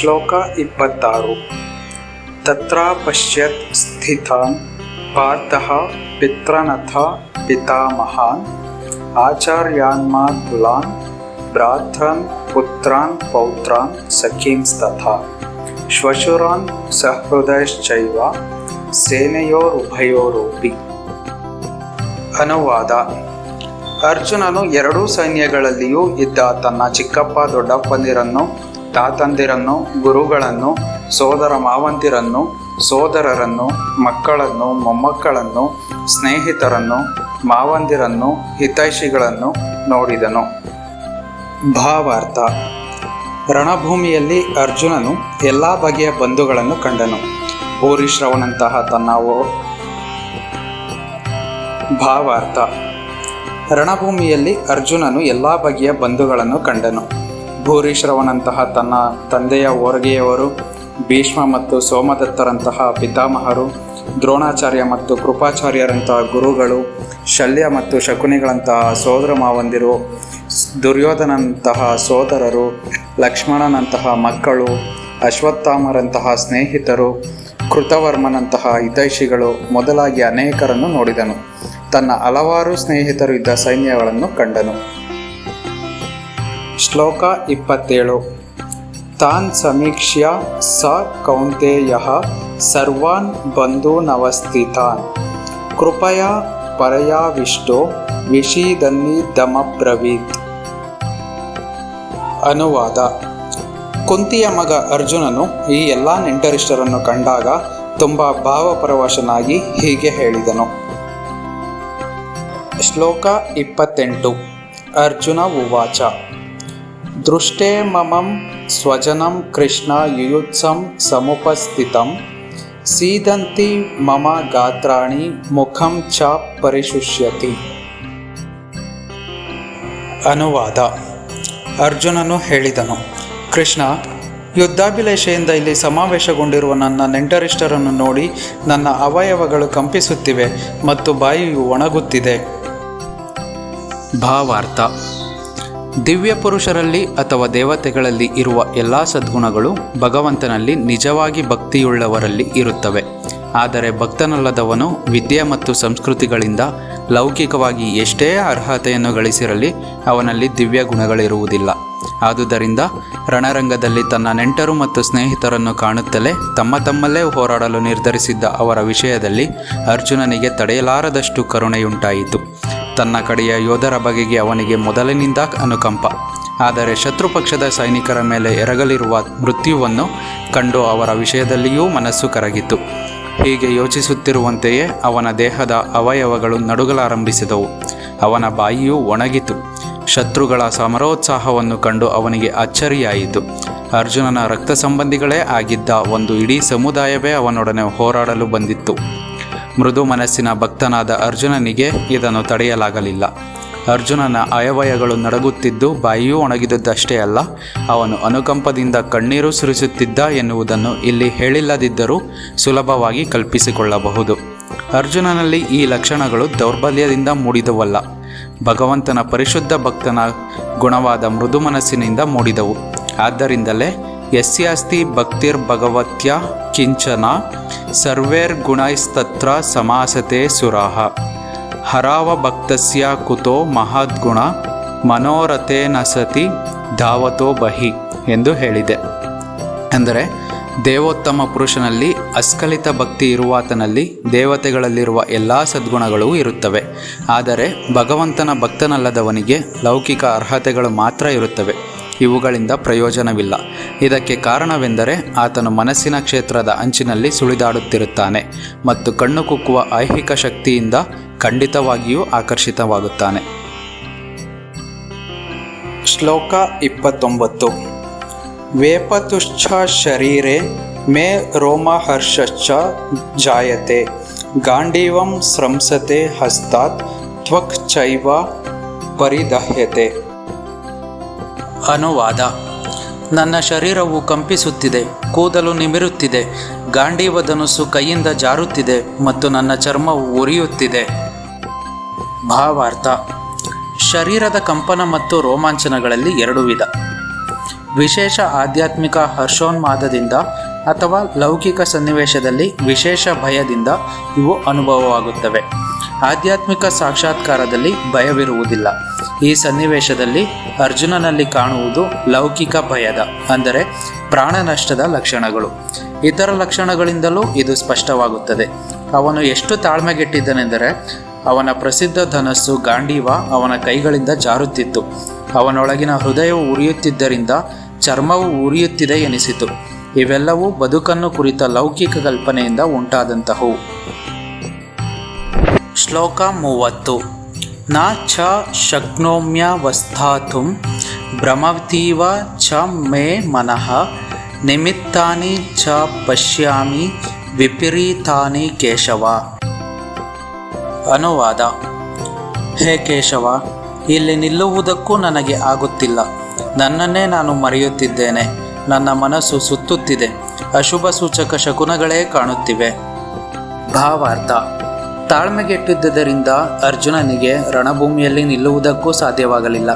ಶ್ಲೋಕ ಇಪ್ಪತ್ತಾರು. ತತ್ರ ಪಶ್ಯತ್ ಸ್ಥಿತಾನ್ ಪಾರ್ಥಃ ಪಿತ್ರನಥ ಪಿತಾಮಹಾನ್ ಆಚಾರ್ಯಾನ್ಮಾತುಲಾನ್ ಭ್ರಾತೃನ್ ಪುತ್ರಾನ್ ಪೌತ್ರಾನ್ ಸಖೀಂಸ್ತಥಾ ಶ್ವಶುರಾನ್ ಸಹೃದಯಶ್ಚೈವ ಸೇನೆಯೋರುಭಯೋರೂಪಿ ಅನುವಾದ. ಅರ್ಜುನನು ಎರಡೂ ಸೈನ್ಯಗಳಲ್ಲಿಯೂ ಇದ್ದ ತನ್ನ ಚಿಕ್ಕಪ್ಪ ದೊಡ್ಡಪ್ಪಂದಿರನ್ನು ತಾತಂದಿರನ್ನು, ಗುರುಗಳನ್ನು, ಸೋದರ ಮಾವಂದಿರನ್ನು, ಸೋದರರನ್ನು, ಮಕ್ಕಳನ್ನು, ಮೊಮ್ಮಕ್ಕಳನ್ನು, ಸ್ನೇಹಿತರನ್ನು, ಮಾವಂದಿರನ್ನು, ಹಿತೈಷಿಗಳನ್ನು ನೋಡಿದನು. ಭಾವಾರ್ಥ. ರಣಭೂಮಿಯಲ್ಲಿ ಅರ್ಜುನನು ಎಲ್ಲ ಬಗೆಯ ಬಂಧುಗಳನ್ನು ಕಂಡನು. ಭೂರಿಶ್ರವನಂತಹ ತನ್ನ ಓ ಭಾವಾರ್ಥ. ರಣಭೂಮಿಯಲ್ಲಿ ಅರ್ಜುನನು ಎಲ್ಲ ಬಗೆಯ ಬಂಧುಗಳನ್ನು ಕಂಡನು. ಭೂರಿಶ್ರವನಂತಹ ತನ್ನ ತಂದೆಯ ಓರ್ಗೆಯವರು, ಭೀಷ್ಮ ಮತ್ತು ಸೋಮದತ್ತರಂತಹ ಪಿತಾಮಹರು, ದ್ರೋಣಾಚಾರ್ಯ ಮತ್ತು ಕೃಪಾಚಾರ್ಯರಂತಹ ಗುರುಗಳು, ಶಲ್ಯ ಮತ್ತು ಶಕುನಿಗಳಂತಹ ಸೋದರ ಮಾವಂದಿರು ದುರ್ಯೋಧನಂತಹ ಸೋದರರು, ಲಕ್ಷ್ಮಣನಂತಹ ಮಕ್ಕಳು, ಅಶ್ವತ್ಥಾಮರಂತಹ ಸ್ನೇಹಿತರು, ಕೃತವರ್ಮನಂತಹ ಹಿತೈಷಿಗಳು ಮೊದಲಾಗಿ ಅನೇಕರನ್ನು ನೋಡಿದನು. ತನ್ನ ಹಲವಾರು ಸ್ನೇಹಿತರು ಇದ್ದ ಸೈನ್ಯಗಳನ್ನು ಕಂಡನು. ಶ್ಲೋಕ ಇಪ್ಪತ್ತೇಳು. ತಾನ್ ಸಮೀಕ್ಷ್ಯ ಸ ಕೌಂತೆಯ ಸರ್ವಾನ್ ಬಂಧೂನವಸ್ಥಿತಾನ್. ಕೃಪಯ ಪರಯಾವಿಷ್ಟೋ ವಿಷೀದನ್ನಿದಮಬ್ರವೀತ್ ಅನುವಾದ. ಕುಂತಿಯ ಮಗ ಅರ್ಜುನನು ಈ ಎಲ್ಲ ನೆಂಟರಿಷ್ಟರನ್ನು ಕಂಡಾಗ ತುಂಬ ಭಾವಪರವಶನಾಗಿ ಹೀಗೆ ಹೇಳಿದನು. ಶ್ಲೋಕ ಇಪ್ಪತ್ತೆಂಟು. ಅರ್ಜುನ ಉವಾಚ. ದೃಷ್ಟೇ ಮಮಂ ಸ್ವಜನಂ ಕೃಷ್ಣ ಯುಯುತ್ಸಂ ಸಮುಪಸ್ಥಿತಂ. ಸೀದಂತಿ ಮಮ ಗಾತ್ರಾಣಿ ಮುಖಂ ಚ ಪರಿಶುಷ್ಯತಿ. ಅನುವಾದ. ಅರ್ಜುನನು ಹೇಳಿದನು, ಕೃಷ್ಣ, ಯುದ್ಧಾಭಿಲೇಷೆಯಿಂದ ಇಲ್ಲಿ ಸಮಾವೇಶಗೊಂಡಿರುವ ನನ್ನ ನೆಂಟರಿಷ್ಟರನ್ನು ನೋಡಿ ನನ್ನ ಅವಯವಗಳು ಕಂಪಿಸುತ್ತಿವೆ ಮತ್ತು ಬಾಯಿಯು ಒಣಗುತ್ತಿದೆ. ಭಾವಾರ್ಥ. ದಿವ್ಯ ಪುರುಷರಲ್ಲಿ ಅಥವಾ ದೇವತೆಗಳಲ್ಲಿ ಇರುವ ಎಲ್ಲ ಸದ್ಗುಣಗಳು ಭಗವಂತನಲ್ಲಿ ನಿಜವಾಗಿ ಭಕ್ತಿಯುಳ್ಳವರಲ್ಲಿ ಇರುತ್ತವೆ. ಆದರೆ ಭಕ್ತನಲ್ಲದವನು ವಿದ್ಯೆ ಮತ್ತು ಸಂಸ್ಕೃತಿಗಳಿಂದ ಲೌಕಿಕವಾಗಿ ಎಷ್ಟೇ ಅರ್ಹತೆಯನ್ನು ಗಳಿಸಿರಲಿ ಅವನಲ್ಲಿ ದಿವ್ಯ ಗುಣಗಳಿರುವುದಿಲ್ಲ. ಆದುದರಿಂದ ರಣರಂಗದಲ್ಲಿ ತನ್ನ ನೆಂಟರು ಮತ್ತು ಸ್ನೇಹಿತರನ್ನು ಕಾಣುತ್ತಲೇ ತಮ್ಮ ತಮ್ಮಲ್ಲೇ ಹೋರಾಡಲು ನಿರ್ಧರಿಸಿದ್ದ ಅವರ ವಿಷಯದಲ್ಲಿ ಅರ್ಜುನನಿಗೆ ತಡೆಯಲಾರದಷ್ಟು ಕರುಣೆಯುಂಟಾಯಿತು. ತನ್ನ ಕಡೆಯ ಯೋಧರ ಬಗೆಗೆ ಅವನಿಗೆ ಮೊದಲಿನಿಂದ ಅನುಕಂಪ. ಆದರೆ ಶತ್ರು ಪಕ್ಷದ ಸೈನಿಕರ ಮೇಲೆ ಎರಗಲಿರುವ ಮೃತ್ಯುವನ್ನು ಕಂಡು ಅವರ ವಿಷಯದಲ್ಲಿಯೂ ಮನಸ್ಸು ಕರಗಿತು ಹೀಗೆ ಯೋಚಿಸುತ್ತಿರುವಂತೆಯೇ ಅವನ ದೇಹದ ಅವಯವಗಳು ನಡುಗಲಾರಂಭಿಸಿದವು. ಅವನ ಬಾಯಿಯೂ ಒಣಗಿತು. ಶತ್ರುಗಳ ಸಮರೋತ್ಸಾಹವನ್ನು ಕಂಡು ಅವನಿಗೆ ಅಚ್ಚರಿಯಾಯಿತು. ಅರ್ಜುನನ ರಕ್ತ ಸಂಬಂಧಿಗಳೇ ಆಗಿದ್ದ ಒಂದು ಇಡೀ ಸಮುದಾಯವೇ ಅವನೊಡನೆ ಹೋರಾಡಲು ಬಂದಿತ್ತು. ಮೃದು ಮನಸ್ಸಿನ ಭಕ್ತನಾದ ಅರ್ಜುನನಿಗೆ ಇದನ್ನು ತಡೆಯಲಾಗಲಿಲ್ಲ. ಅರ್ಜುನನ ಅಯವಯಗಳು ನಡಗುತ್ತಿದ್ದು ಬಾಯಿಯೂ ಒಣಗಿದದ್ದಷ್ಟೇ ಅಲ್ಲ, ಅವನು ಅನುಕಂಪದಿಂದ ಕಣ್ಣೀರು ಸುರಿಸುತ್ತಿದ್ದ ಎನ್ನುವುದನ್ನು ಇಲ್ಲಿ ಹೇಳಿಲ್ಲದಿದ್ದರೂ ಸುಲಭವಾಗಿ ಕಲ್ಪಿಸಿಕೊಳ್ಳಬಹುದು. ಅರ್ಜುನನಲ್ಲಿ ಈ ಲಕ್ಷಣಗಳು ದೌರ್ಬಲ್ಯದಿಂದ ಮೂಡಿದವಲ್ಲ, ಭಗವಂತನ ಪರಿಶುದ್ಧ ಭಕ್ತನ ಗುಣವಾದ ಮೃದು ಮನಸ್ಸಿನಿಂದ ಮೂಡಿದವು. ಆದ್ದರಿಂದಲೇ ಯಸ್ಯಾಸ್ತಿ ಭಕ್ತಿರ್ಭಗವತ್ಯ ಕಿಂಚನ ಸರ್ವೇರ್ಗುಣೈಸ್ತತ್ರ ಸಮಾಸತೆ ಸುರಾಹ ಹರಾವ ಭಕ್ತಸ್ಯ ಕುತೋ ಮಹದ್ಗುಣ ಮನೋರಥೇನ ಸತಿ ಧಾವತೋ ಬಹಿ ಎಂದು ಹೇಳಿದೆ। ಅಂದರೆ ದೇವೋತ್ತಮ ಪುರುಷನಲ್ಲಿ ಅಸ್ಖಲಿತ ಭಕ್ತಿ ಇರುವಾತನಲ್ಲಿ ದೇವತೆಗಳಲ್ಲಿರುವ ಎಲ್ಲ ಸದ್ಗುಣಗಳೂ ಇರುತ್ತವೆ, ಆದರೆ ಭಗವಂತನ ಭಕ್ತನಲ್ಲದವನಿಗೆ ಲೌಕಿಕ ಅರ್ಹತೆಗಳು ಮಾತ್ರ ಇರುತ್ತವೆ। ಇವುಗಳಿಂದ ಪ್ರಯೋಜನವಿಲ್ಲ. ಇದಕ್ಕೆ ಕಾರಣವೆಂದರೆ ಆತನು ಮನಸ್ಸಿನ ಕ್ಷೇತ್ರದ ಅಂಚಿನಲ್ಲಿ ಸುಳಿದಾಡುತ್ತಿರುತ್ತಾನೆ ಮತ್ತು ಕಣ್ಣು ಕುಕ್ಕುವ ಐಹಿಕ ಶಕ್ತಿಯಿಂದ ಖಂಡಿತವಾಗಿಯೂ ಆಕರ್ಷಿತವಾಗುತ್ತಾನೆ. ಶ್ಲೋಕ ಇಪ್ಪತ್ತೊಂಬತ್ತು. ವೇಪತುಶ್ಚ ಶರೀರೆ ಮೇ ರೋಮಹರ್ಷಶ್ಚ ಜಾಯತೆ, ಗಾಂಡೀವಂ ಸ್ರಂಸತೆ ಹಸ್ತಾತ್, ತ್ವಕ್ ಚೈವ ಪರಿದಹ್ಯತೆ. ಅನುವಾದ. ನನ್ನ ಶರೀರವು ಕಂಪಿಸುತ್ತಿದೆ, ಕೂದಲು ನಿಮಿರುತ್ತಿದೆ, ಗಾಂಡೀವ ಧನುಸ್ಸು ಕೈಯಿಂದ ಜಾರುತ್ತಿದೆ ಮತ್ತು ನನ್ನ ಚರ್ಮವು ಉರಿಯುತ್ತಿದೆ. ಭಾವಾರ್ಥ. ಶರೀರದ ಕಂಪನ ಮತ್ತು ರೋಮಾಂಚನಗಳಲ್ಲಿ ಎರಡು ವಿಧ. ವಿಶೇಷ ಆಧ್ಯಾತ್ಮಿಕ ಹರ್ಷೋನ್ಮಾದದಿಂದ ಅಥವಾ ಲೌಕಿಕ ಸನ್ನಿವೇಶದಲ್ಲಿ ವಿಶೇಷ ಭಯದಿಂದ ಇವು ಅನುಭವವಾಗುತ್ತವೆ. ಆಧ್ಯಾತ್ಮಿಕ ಸಾಕ್ಷಾತ್ಕಾರದಲ್ಲಿ ಭಯವಿರುವುದಿಲ್ಲ. ಈ ಸನ್ನಿವೇಶದಲ್ಲಿ ಅರ್ಜುನನಲ್ಲಿ ಕಾಣುವುದು ಲೌಕಿಕ ಭಯದ, ಅಂದರೆ ಪ್ರಾಣ ನಷ್ಟದ ಲಕ್ಷಣಗಳು. ಇತರ ಲಕ್ಷಣಗಳಿಂದಲೂ ಇದು ಸ್ಪಷ್ಟವಾಗುತ್ತದೆ. ಅವನು ಎಷ್ಟು ತಾಳ್ಮೆಗೆಟ್ಟಿದ್ದನೆಂದರೆ, ಅವನ ಪ್ರಸಿದ್ಧ ಧನಸ್ಸು ಗಾಂಡೀವ ಅವನ ಕೈಗಳಿಂದ ಜಾರುತ್ತಿತ್ತು. ಅವನೊಳಗಿನ ಹೃದಯವು ಉರಿಯುತ್ತಿದ್ದರಿಂದ ಚರ್ಮವು ಉರಿಯುತ್ತಿದೆ ಎನಿಸಿತು. ಇವೆಲ್ಲವೂ ಬದುಕನ್ನು ಕುರಿತ ಲೌಕಿಕ ಕಲ್ಪನೆಯಿಂದ ಉಂಟಾದಂತಹವು. ಶ್ಲೋಕ ಮೂವತ್ತು. ನ ಚ ಶಕ್ನೋಮ್ಯವಸ್ಥಾತು ಭ್ರಮತೀವ ಚ ಮೇ ಮನಃ ನಿಮಿತ್ತಾನಿ ಚ ಪಶ್ಯಾಮಿ ವಿಪರೀತಾನಿ ಕೇಶವ. ಅನುವಾದ. ಹೇ ಕೇಶವ, ಇಲ್ಲಿ ನಿಲ್ಲುವುದಕ್ಕೂ ನನಗೆ ಆಗುತ್ತಿಲ್ಲ. ನನ್ನನ್ನೇ ನಾನು ಮರೆಯುತ್ತಿದ್ದೇನೆ. ನನ್ನ ಮನಸ್ಸು ಸುತ್ತುತ್ತಿದೆ. ಅಶುಭ ಸೂಚಕ ಶಕುನಗಳೇ ಕಾಣುತ್ತಿವೆ. ಭಾವಾರ್ಥ. ತಾಳ್ಮೆಗೆಟ್ಟಿದ್ದರಿಂದ ಅರ್ಜುನನಿಗೆ ರಣಭೂಮಿಯಲ್ಲಿ ನಿಲ್ಲುವುದಕ್ಕೂ ಸಾಧ್ಯವಾಗಲಿಲ್ಲ.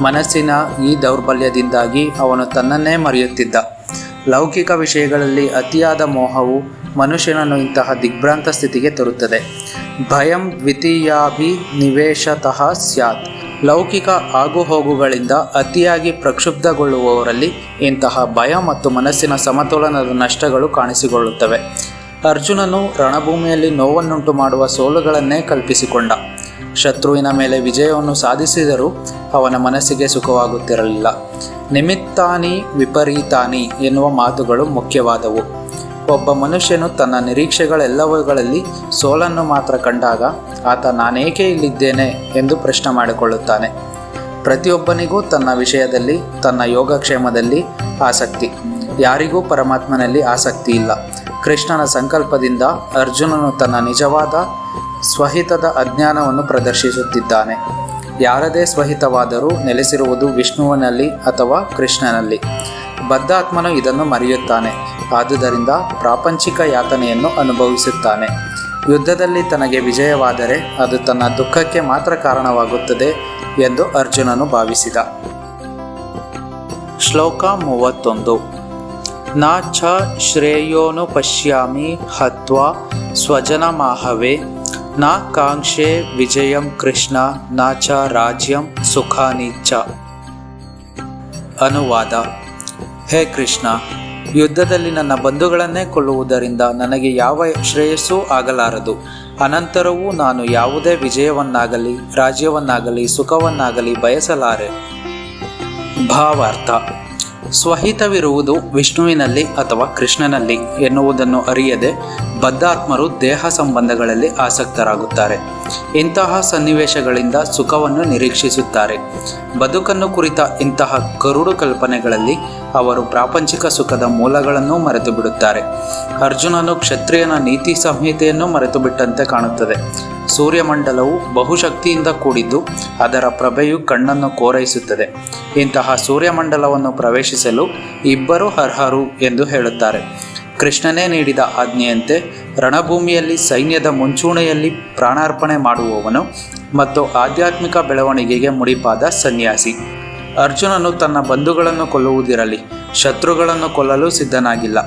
ಮನಸ್ಸಿನ ಈ ದೌರ್ಬಲ್ಯದಿಂದಾಗಿ ಅವನು ತನ್ನನ್ನೇ ಮರೆಯುತ್ತಿದ್ದ. ಲೌಕಿಕ ವಿಷಯಗಳಲ್ಲಿ ಅತಿಯಾದ ಮೋಹವು ಮನುಷ್ಯನನ್ನು ಇಂತಹ ದಿಗ್ಭ್ರಾಂತ ಸ್ಥಿತಿಗೆ ತರುತ್ತದೆ. ಭಯಂ ದ್ವಿತೀಯಾಭಿನಿವೇಶತಃ ಸ್ಯಾತ್. ಲೌಕಿಕ ಆಗುಹೋಗುಗಳಿಂದ ಅತಿಯಾಗಿ ಪ್ರಕ್ಷುಬ್ಧಗೊಳ್ಳುವವರಲ್ಲಿ ಇಂತಹ ಭಯ ಮತ್ತು ಮನಸ್ಸಿನ ಸಮತೋಲನದ ನಷ್ಟಗಳು ಕಾಣಿಸಿಕೊಳ್ಳುತ್ತವೆ. ಅರ್ಜುನನು ರಣಭೂಮಿಯಲ್ಲಿ ನೋವನ್ನುಂಟು ಮಾಡುವ ಸೋಲುಗಳನ್ನೇ ಕಲ್ಪಿಸಿಕೊಂಡ. ಶತ್ರುವಿನ ಮೇಲೆ ವಿಜಯವನ್ನು ಸಾಧಿಸಿದರೂ ಅವನ ಮನಸ್ಸಿಗೆ ಸುಖವಾಗುತ್ತಿರಲಿಲ್ಲ. ನಿಮಿತ್ತಾನಿ ವಿಪರೀತಾನಿ ಎನ್ನುವ ಮಾತುಗಳು ಮುಖ್ಯವಾದವು. ಒಬ್ಬ ಮನುಷ್ಯನು ತನ್ನ ನಿರೀಕ್ಷೆಗಳೆಲ್ಲವುಗಳಲ್ಲಿ ಸೋಲನ್ನು ಮಾತ್ರ ಕಂಡಾಗ ಆತ ನಾನೇಕೆ ಇಲ್ಲಿದ್ದೇನೆ ಎಂದು ಪ್ರಶ್ನೆ ಮಾಡಿಕೊಳ್ಳುತ್ತಾನೆ. ಪ್ರತಿಯೊಬ್ಬನಿಗೂ ತನ್ನ ವಿಷಯದಲ್ಲಿ, ತನ್ನ ಯೋಗಕ್ಷೇಮದಲ್ಲಿ ಆಸಕ್ತಿ. ಯಾರಿಗೂ ಪರಮಾತ್ಮನಲ್ಲಿ ಆಸಕ್ತಿ ಇಲ್ಲ. ಕೃಷ್ಣನ ಸಂಕಲ್ಪದಿಂದ ಅರ್ಜುನನು ತನ್ನ ನಿಜವಾದ ಸ್ವಹಿತದ ಅಜ್ಞಾನವನ್ನು ಪ್ರದರ್ಶಿಸುತ್ತಿದ್ದಾನೆ. ಯಾರದೇ ಸ್ವಹಿತವಾದರೂ ನೆಲೆಸಿರುವುದು ವಿಷ್ಣುವಿನಲ್ಲಿ ಅಥವಾ ಕೃಷ್ಣನಲ್ಲಿ. ಬದ್ಧಾತ್ಮನು ಇದನ್ನು ಮರೆಯುತ್ತಾನೆ. ಆದುದರಿಂದ ಪ್ರಾಪಂಚಿಕ ಯಾತನೆಯನ್ನು ಅನುಭವಿಸುತ್ತಾನೆ. ಯುದ್ಧದಲ್ಲಿ ತನಗೆ ವಿಜಯವಾದರೆ ಅದು ತನ್ನ ದುಃಖಕ್ಕೆ ಮಾತ್ರ ಕಾರಣವಾಗುತ್ತದೆ ಎಂದು ಅರ್ಜುನನು ಭಾವಿಸಿದ. ಶ್ಲೋಕ ಮೂವತ್ತೊಂದು. ನ ಚ ಶ್ರೇಯೋನು ಪಶ್ಯಾಮಿ ಹತ್ವಾ ಸ್ವಜನಮಾಹವೇ. ನ ಕಾಂಕ್ಷೆ ವಿಜಯಂ ಕೃಷ್ಣ, ನ ಚ ರಾಜ್ಯಂ ಸುಖಾನಿ ಚ. ಅನುವಾದ. ಹೇ ಕೃಷ್ಣ, ಯುದ್ಧದಲ್ಲಿ ನನ್ನ ಬಂಧುಗಳನ್ನೇ ಕೊಲ್ಲುವುದರಿಂದ ನನಗೆ ಯಾವ ಶ್ರೇಯಸ್ಸೂ ಆಗಲಾರದು. ಅನಂತರವೂ ನಾನು ಯಾವುದೇ ವಿಜಯವನ್ನಾಗಲಿ, ರಾಜ್ಯವನ್ನಾಗಲಿ, ಸುಖವನ್ನಾಗಲಿ ಬಯಸಲಾರೆ. ಭಾವಾರ್ಥ. ಸ್ವಹಿತವಿರುವುದು ವಿಷ್ಣುವಿನಲ್ಲಿ ಅಥವಾ ಕೃಷ್ಣನಲ್ಲಿ ಎನ್ನುವುದನ್ನು ಅರಿಯದೆ ಬದ್ಧಾತ್ಮರು ದೇಹ ಸಂಬಂಧಗಳಲ್ಲಿ ಆಸಕ್ತರಾಗುತ್ತಾರೆ. ಇಂತಹ ಸನ್ನಿವೇಶಗಳಿಂದ ಸುಖವನ್ನು ನಿರೀಕ್ಷಿಸುತ್ತಾರೆ. ಬದುಕನ್ನು ಕುರಿತ ಇಂತಹ ಕರುಡು ಕಲ್ಪನೆಗಳಲ್ಲಿ ಅವರು ಪ್ರಾಪಂಚಿಕ ಸುಖದ ಮೂಲಗಳನ್ನು ಮರೆತು ಬಿಡುತ್ತಾರೆ ಅರ್ಜುನನು ಕ್ಷತ್ರಿಯನ ನೀತಿ ಸಂಹಿತೆಯನ್ನು ಮರೆತು ಬಿಟ್ಟಂತೆ ಕಾಣುತ್ತದೆ. ಸೂರ್ಯಮಂಡಲವು ಬಹುಶಕ್ತಿಯಿಂದ ಕೂಡಿದ್ದು ಅದರ ಪ್ರಭೆಯು ಕಣ್ಣನ್ನು ಕೋರೈಸುತ್ತದೆ. ಇಂತಹ ಸೂರ್ಯಮಂಡಲವನ್ನು ಪ್ರವೇಶಿಸಲು ಇಬ್ಬರು ಅರ್ಹರು ಎಂದು ಹೇಳುತ್ತಾರೆ. ಕೃಷ್ಣನೇ ನೀಡಿದ ಆಜ್ಞೆಯಂತೆ ರಣಭೂಮಿಯಲ್ಲಿ ಸೈನ್ಯದ ಮುಂಚೂಣಿಯಲ್ಲಿ ಪ್ರಾಣಾರ್ಪಣೆ ಮಾಡುವವನು ಮತ್ತು ಆಧ್ಯಾತ್ಮಿಕ ಬೆಳವಣಿಗೆಗೆ ಮುಡಿಪಾದ ಸನ್ಯಾಸಿ. ಅರ್ಜುನನು ತನ್ನ ಬಂಧುಗಳನ್ನು ಕೊಲ್ಲುವುದಿರಲಿ, ಶತ್ರುಗಳನ್ನು ಕೊಲ್ಲಲು ಸಿದ್ಧನಾಗಿಲ್ಲ.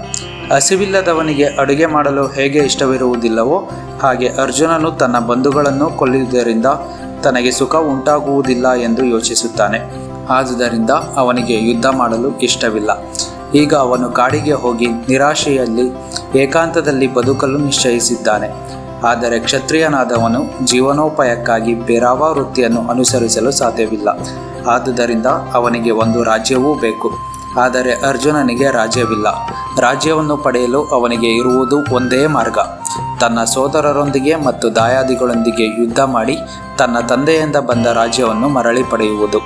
ಹಸಿವಿಲ್ಲದವನಿಗೆ ಅಡುಗೆ ಮಾಡಲು ಹೇಗೆ ಇಷ್ಟವಿರುವುದಿಲ್ಲವೋ ಹಾಗೆ ಅರ್ಜುನನು ತನ್ನ ಬಂಧುಗಳನ್ನು ಕೊಲ್ಲುವುದರಿಂದ ತನಗೆ ಸುಖ ಉಂಟಾಗುವುದಿಲ್ಲ ಎಂದು ಯೋಚಿಸುತ್ತಾನೆ. ಆದುದರಿಂದ ಅವನಿಗೆ ಯುದ್ಧ ಮಾಡಲು ಇಷ್ಟವಿಲ್ಲ. ಈಗ ಅವನು ಕಾಡಿಗೆ ಹೋಗಿ ನಿರಾಶೆಯಲ್ಲಿ ಏಕಾಂತದಲ್ಲಿ ಬದುಕಲು ನಿಶ್ಚಯಿಸಿದ್ದಾನೆ. ಆದರೆ ಕ್ಷತ್ರಿಯನಾದವನು ಜೀವನೋಪಾಯಕ್ಕಾಗಿ ಬೇರಾವ ವೃತ್ತಿಯನ್ನು ಅನುಸರಿಸಲು ಸಾಧ್ಯವಿಲ್ಲ. ಆದುದರಿಂದ ಅವನಿಗೆ ಒಂದು ರಾಜ್ಯವೂ ಬೇಕು. ಆದರೆ ಅರ್ಜುನನಿಗೆ ರಾಜ್ಯವಿಲ್ಲ. ರಾಜ್ಯವನ್ನು ಪಡೆಯಲು ಅವನಿಗೆ ಇರುವುದು ಒಂದೇ ಮಾರ್ಗ. ತನ್ನ ಸೋದರರೊಂದಿಗೆ ಮತ್ತು ದಾಯಾದಿಗಳೊಂದಿಗೆ ಯುದ್ಧ ಮಾಡಿ ತನ್ನ ತಂದೆಯಿಂದ ಬಂದ ರಾಜ್ಯವನ್ನು ಮರಳಿ ಪಡೆಯುವುದು.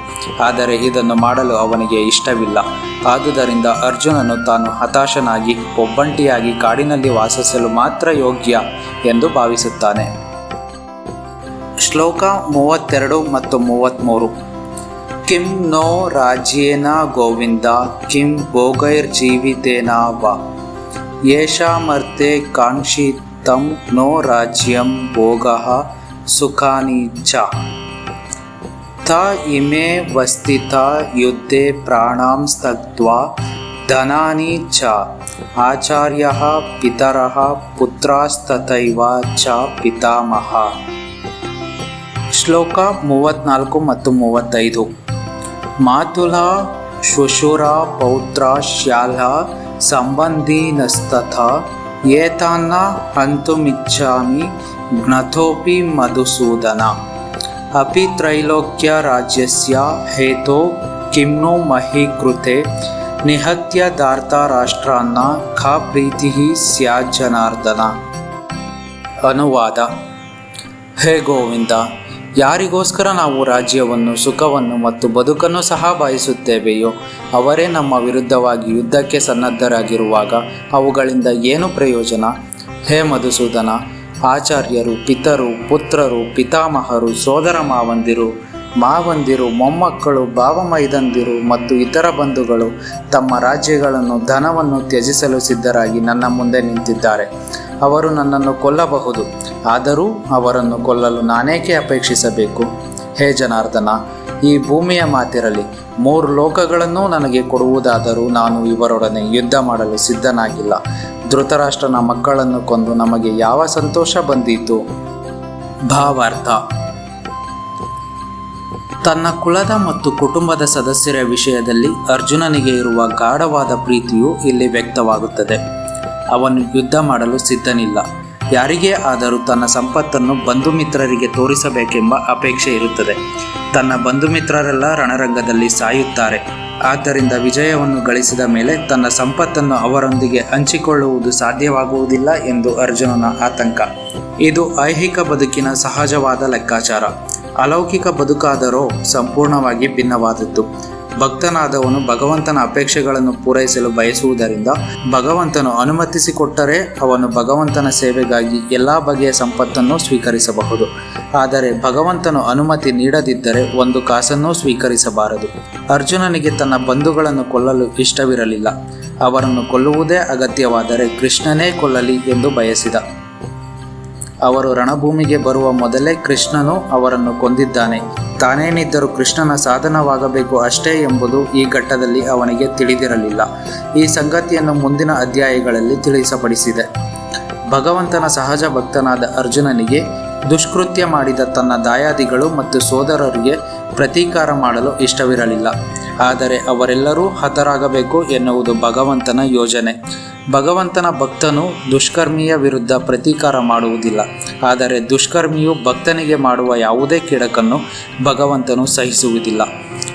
ಆದರೆ ಇದನ್ನು ಮಾಡಲು ಅವನಿಗೆ ಇಷ್ಟವಿಲ್ಲ. ಆದುದರಿಂದ ಅರ್ಜುನನು ತಾನು ಹತಾಶನಾಗಿ, ಒಬ್ಬಂಟಿಯಾಗಿ ಕಾಡಿನಲ್ಲಿ ವಾಸಿಸಲು ಮಾತ್ರ ಯೋಗ್ಯ ಎಂದು ಭಾವಿಸುತ್ತಾನೆ. ಶ್ಲೋಕ ಮೂವತ್ತೆರಡು ಮತ್ತು ಮೂವತ್ತ್ಮೂರು ಕಿಂ ನೋ ರಾಜ್ಯೇನ ಗೋವಿಂದ ಕಿಂ ಭೋಗೈರ್ಜೀವಿತೇನ ವ ಕಾಂಕ್ಷಿ ತಂ ನೋ ರಾಜ್ಯಂ ಭೋಗ ಸುಖಾನಿ ಚ ತ ಇಮೆ ವಸ್ಥಿತ ಯುದ್ಧೆ ಪ್ರಾಣಾಂ ಸ್ತಗ್ಧ್ವಾ ಧನಾನಿ ಚ ಆಚಾರ್ಯ ಪಿತರ ಪುತ್ರಾಸ್ತಥೈವ ಚ ಪಿತಾಮಹ ಶ್ಲೋಕ ಮೂವತ್ನಾಲ್ಕು ಮತ್ತು ಮೂವತ್ತೈದು। ಮಾತುಲ ಶ್ವಶುರ ಪೌತ್ರ ಶ್ಯಾಲ ಸಂಬಂಧೀನಸ್ತಥ ಏತಾನ್ನ ಹಂತುಮಿಚ್ಛಾಮಿ ಜ್ಞಥೋಪಿ ಮಧುಸೂದನ. ಅಪಿ ತ್ರೈಲೋಕ್ಯ ರಾಜ್ಯಸ್ಯ ಹೇತೋ ಕಿಮ್ನು ಮಹಿ ಕೃತೆ ನಿಹತ್ಯ ಧಾರ್ತಾರಾಷ್ಟ್ರಾನ್ನ ಖಾ ಪ್ರೀತಿ ಸ್ಯಾಜ್ಜನಾರ್ದನ. ಅನುವಾದ. ಹೇ ಗೋವಿಂದ. ಯಾರಿಗೋಸ್ಕರ ನಾವು ರಾಜ್ಯವನ್ನು, ಸುಖವನ್ನು ಮತ್ತು ಬದುಕನ್ನು ಸಹ ಬಯಸುತ್ತೇವೆಯೋ, ಅವರೇ ನಮ್ಮ ವಿರುದ್ಧವಾಗಿ ಯುದ್ಧಕ್ಕೆ ಸನ್ನದ್ಧರಾಗಿರುವಾಗ ಅವುಗಳಿಂದ ಏನು ಪ್ರಯೋಜನ? ಹೇ ಮಧುಸೂದನ, ಆಚಾರ್ಯರು, ಪಿತರು, ಪುತ್ರರು, ಪಿತಾಮಹರು, ಸೋದರ ಮಾವಂದಿರು ಮಾವಂದಿರು, ಮೊಮ್ಮಕ್ಕಳು ಭಾವಮೈದಂದಿರು ಮತ್ತು ಇತರ ಬಂಧುಗಳು ತಮ್ಮ ರಾಜ್ಯಗಳನ್ನು ಧನವನ್ನು ತ್ಯಜಿಸಲು ಸಿದ್ಧರಾಗಿ ನನ್ನ ಮುಂದೆ ನಿಂತಿದ್ದಾರೆ. ಅವರು ನನ್ನನ್ನು ಕೊಲ್ಲಬಹುದು. ಆದರೂ ಅವರನ್ನು ಕೊಲ್ಲಲು ನಾನೇಕೆ ಅಪೇಕ್ಷಿಸಬೇಕು? ಹೇ ಜನಾರ್ದನ, ಈ ಭೂಮಿಯ ಮಾತಿರಲಿ. ಮೂರು ಲೋಕಗಳನ್ನು ನನಗೆ ಕೊಡುವುದಾದರೂ ನಾನು ಇವರೊಡನೆ ಯುದ್ಧ ಮಾಡಲು ಸಿದ್ಧನಾಗಿಲ್ಲ. ಧೃತರಾಷ್ಟ್ರನ ಮಕ್ಕಳನ್ನು ಕೊಂದು ನಮಗೆ ಯಾವ ಸಂತೋಷ ಬಂದೀತು? ಭಾವಾರ್ಥ. ತನ್ನ ಕುಲದ ಮತ್ತು ಕುಟುಂಬದ ಸದಸ್ಯರ ವಿಷಯದಲ್ಲಿ ಅರ್ಜುನನಿಗೆ ಇರುವ ಗಾಢವಾದ ಪ್ರೀತಿಯು ಇಲ್ಲಿ ವ್ಯಕ್ತವಾಗುತ್ತದೆ. ಅವನು ಯುದ್ಧ ಮಾಡಲು ಸಿದ್ಧನಿಲ್ಲ. ಯಾರಿಗೇ ಆದರೂ ತನ್ನ ಸಂಪತ್ತನ್ನು ಬಂಧು ಮಿತ್ರರಿಗೆ ತೋರಿಸಬೇಕೆಂಬ ಅಪೇಕ್ಷೆ ಇರುತ್ತದೆ. ತನ್ನ ಬಂಧು ಮಿತ್ರರೆಲ್ಲ ರಣರಂಗದಲ್ಲಿ ಸಾಯುತ್ತಾರೆ. ಆದ್ದರಿಂದ ವಿಜಯವನ್ನು ಗಳಿಸಿದ ಮೇಲೆ ತನ್ನ ಸಂಪತ್ತನ್ನು ಅವರೊಂದಿಗೆ ಹಂಚಿಕೊಳ್ಳುವುದು ಸಾಧ್ಯವಾಗುವುದಿಲ್ಲ ಎಂದು ಅರ್ಜುನನ ಆತಂಕ. ಇದು ಐಹಿಕ ಬದುಕಿನ ಸಹಜವಾದ ಲೆಕ್ಕಾಚಾರ. ಅಲೌಕಿಕ ಬದುಕಾದರೂ ಸಂಪೂರ್ಣವಾಗಿ ಭಿನ್ನವಾದದ್ದು. ಭಕ್ತನಾದವನು ಭಗವಂತನ ಅಪೇಕ್ಷೆಗಳನ್ನು ಪೂರೈಸಲು ಬಯಸುವುದರಿಂದ ಭಗವಂತನು ಅನುಮತಿಸಿಕೊಟ್ಟರೆ ಅವನು ಭಗವಂತನ ಸೇವೆಗಾಗಿ ಎಲ್ಲ ಬಗೆಯ ಸಂಪತ್ತನ್ನು ಸ್ವೀಕರಿಸಬಹುದು. ಆದರೆ ಭಗವಂತನು ಅನುಮತಿ ನೀಡದಿದ್ದರೆ ಒಂದು ಕಾಸನ್ನೂ ಸ್ವೀಕರಿಸಬಾರದು. ಅರ್ಜುನನಿಗೆ ತನ್ನ ಬಂಧುಗಳನ್ನು ಕೊಲ್ಲಲು ಇಷ್ಟವಿರಲಿಲ್ಲ. ಅವರನ್ನು ಕೊಲ್ಲುವುದೇ ಅಗತ್ಯವಾದರೆ ಕೃಷ್ಣನೇ ಕೊಲ್ಲಲಿ ಎಂದು ಬಯಸಿದ. ಅವರು ರಣಭೂಮಿಗೆ ಬರುವ ಮೊದಲೇ ಕೃಷ್ಣನು ಅವರನ್ನು ಕೊಂದಿದ್ದಾನೆ. ತಾನೇನಿದ್ದರೂ ಕೃಷ್ಣನ ಸಾಧನವಾಗಬೇಕು ಅಷ್ಟೇ ಎಂಬುದು ಈ ಘಟ್ಟದಲ್ಲಿ ಅವನಿಗೆ ತಿಳಿದಿರಲಿಲ್ಲ. ಈ ಸಂಗತಿಯನ್ನು ಮುಂದಿನ ಅಧ್ಯಾಯಗಳಲ್ಲಿ ತಿಳಿಸಪಡಿಸಿದೆ. ಭಗವಂತನ ಸಹಜ ಭಕ್ತನಾದ ಅರ್ಜುನನಿಗೆ ದುಷ್ಕೃತ್ಯ ಮಾಡಿದ ತನ್ನ ದಾಯಾದಿಗಳು ಮತ್ತು ಸೋದರರಿಗೆ ಪ್ರತೀಕಾರ ಮಾಡಲು ಇಷ್ಟವಿರಲಿಲ್ಲ. ಆದರೆ ಅವರೆಲ್ಲರೂ ಹತರಾಗಬೇಕು ಎನ್ನುವುದು ಭಗವಂತನ ಯೋಜನೆ. ಭಗವಂತನ ಭಕ್ತನು ದುಷ್ಕರ್ಮಿಯ ವಿರುದ್ಧ ಪ್ರತೀಕಾರ ಮಾಡುವುದಿಲ್ಲ. ಆದರೆ ದುಷ್ಕರ್ಮಿಯು ಭಕ್ತನಿಗೆ ಮಾಡುವ ಯಾವುದೇ ಕೆಡಕನ್ನು ಭಗವಂತನು ಸಹಿಸುವುದಿಲ್ಲ.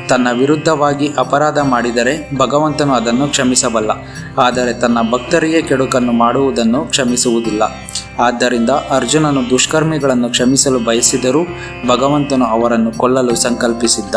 ತನ್ನ ವಿರುದ್ಧವಾಗಿ ಅಪರಾಧ ಮಾಡಿದರೆ ಭಗವಂತನು ಅದನ್ನು ಕ್ಷಮಿಸಬಲ್ಲ. ಆದರೆ ತನ್ನ ಭಕ್ತರಿಗೆ ಕೆಡುಕನ್ನು ಮಾಡುವುದನ್ನು ಕ್ಷಮಿಸುವುದಿಲ್ಲ. ಆದ್ದರಿಂದ ಅರ್ಜುನನು ದುಷ್ಕರ್ಮಿಗಳನ್ನು ಕ್ಷಮಿಸಲು ಬಯಸಿದರೂ ಭಗವಂತನು ಅವರನ್ನು ಕೊಲ್ಲಲು ಸಂಕಲ್ಪಿಸಿದ್ದ.